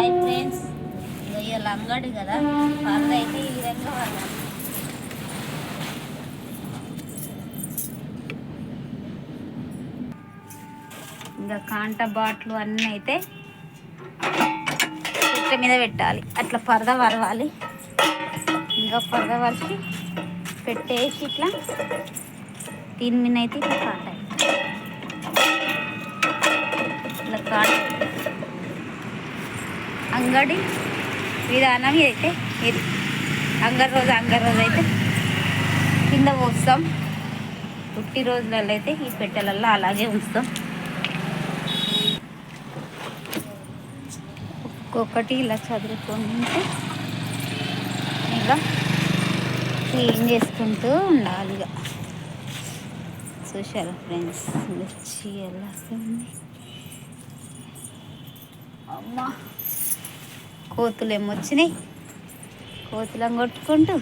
Hi friends. ఇవాళ అంగడి కదా. పర్ద అయితే ఈ విధంగా వాళ్ళ ఇంకా కాంట బాట్లు అన్నీ అయితే చెట్ల మీద పెట్టాలి. అట్లా పరద వరవాలి. ఇంకా పరద వరిచి పెట్టేసి ఇట్లా దీని మీద అయితే ఇట్లా కాంట. ఇట్లా కాంట. అంగడి విధానం ఇదైతే ఇది. అంగర్ రోజు అంగర్ రోజు అయితే కింద పోస్తాం. పుట్టి రోజులలో అయితే ఈ పెట్టెలలో అలాగే ఉంచుతాం. ఒక్కొక్కటి ఇలా చదువుకుంటే ఇక క్లీన్ చేసుకుంటూ ఉండాలి ఇక. చూసారా ఫ్రెండ్స్? మిర్చి ఎలా అమ్మా! కోతులు ఏమొచ్చినాయి కోతులను కొట్టుకుంటూ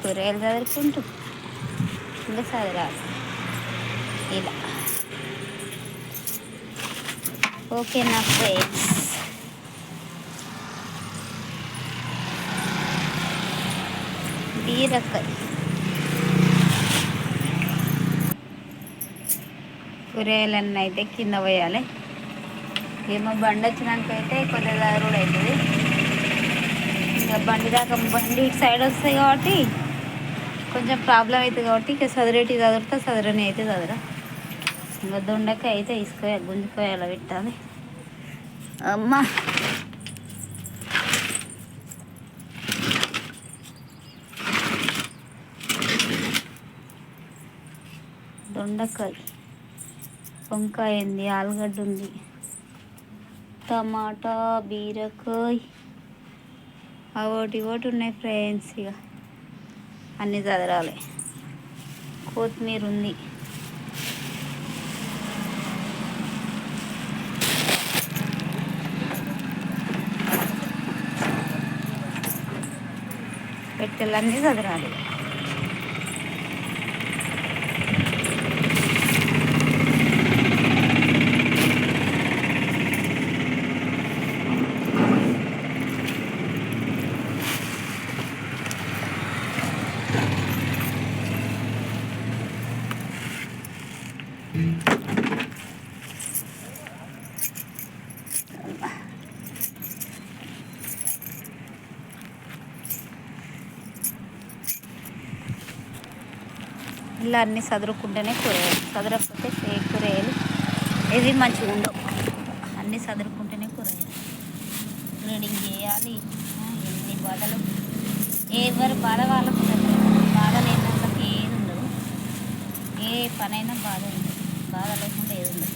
కూరగాయలు చదువుకుంటూ ఇంకా చదరాలి. ఇలా. ఓకే నా ఫ్రెండ్స్. బీరకాయ. కూరగాయలన్నీ అయితే కింద పోయాలి. ఏమో బండి వచ్చినాక అయితే కొద్దిగా కూడా అవుతుంది ఇంకా బండి దాకా బండి సైడ్ వస్తాయి కాబట్టి కొంచెం ప్రాబ్లం అవుతుంది కాబట్టి ఇక చదిరేటి చదువుతా చదరని అయితే చదరా ఇంకా దొండకాయ అయితే ఇసుక గుంజుకోయ అలా పెట్టాలి. అమ్మా! దొండకాయ వంకాయ ఉంది ఆలుగడ్డ ఉంది. టమాటా బీరకాయ. అవోటి ఒకటి ఉన్నాయి ఫ్రెండ్స్ ఇక. అన్నీ చదరాలి. కొత్తిమీర ఉంది. పెట్టెలన్నీ చదరాలి. ఇలా అన్నీ చదురుకుంటేనే కూరగాయలు. చదరకపోతే ఏ కూరగాయలు. ఇవి మంచిగా ఉండవు. అన్నీ చదురుకుంటేనే కూరగాయలు. గ్రేడింగ్ చేయాలి. ఎన్ని బాధలు. ఎవరు బాధ వాళ్ళకు బాధ లేని వాళ్ళకి ఏది ఉండదు. ఏ పనైనా బాధ ఉండదు బాధ లేకుండా ఏది ఉండదు.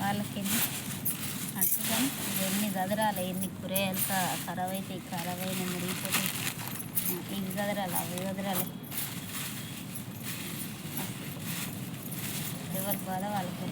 వాళ్ళకి అట్టుకొని ఎన్ని గదరాలు ఎన్ని కూరగాయలు ఖరాబ్ అయితే ఖరాబ్ అయిన మురిగిపోతే ఆ, ఇవి అవి గదరాలు. ఎవరి బాధ వాళ్ళకి